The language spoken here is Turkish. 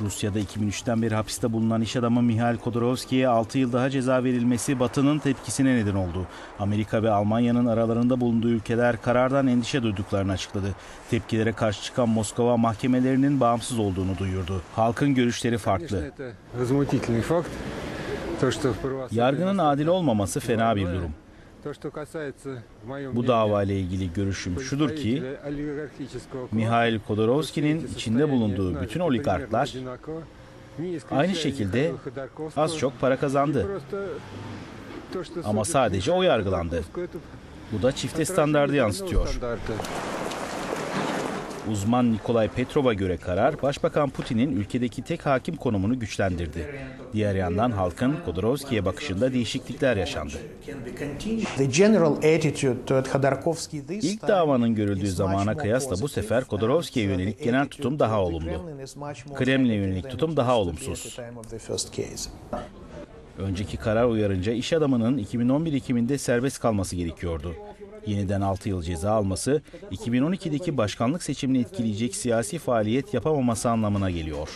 Rusya'da 2003'ten beri hapiste bulunan iş adamı Mihail Khodorkovsky'ye 6 yıl daha ceza verilmesi Batı'nın tepkisine neden oldu. Amerika ve Almanya'nın aralarında bulunduğu ülkeler karardan endişe duyduklarını açıkladı. Tepkilere karşı çıkan Moskova mahkemelerinin bağımsız olduğunu duyurdu. Halkın görüşleri farklı. Yargının adil olmaması fena bir durum. Bu dava ile ilgili görüşüm şudur ki Mihail Kodorovski'nin içinde bulunduğu bütün oligarklar aynı şekilde az çok para kazandı. Ama sadece o yargılandı. Bu da çifte standardı yansıtıyor. Uzman Nikolay Petrov'a göre karar Başbakan Putin'in ülkedeki tek hakim konumunu güçlendirdi. Diğer yandan halkın Khodorkovsky'ye bakışında değişiklikler yaşandı. İlk davanın görüldüğü zamana kıyasla bu sefer Khodorkovsky'ye yönelik genel tutum daha olumlu. Kremlin'e yönelik tutum daha olumsuz. Önceki karar uyarınca iş adamının 2011 Ekim'inde serbest kalması gerekiyordu yeniden 6 yıl ceza alması 2012'deki başkanlık seçimini etkileyecek siyasi faaliyet yapamaması anlamına geliyor.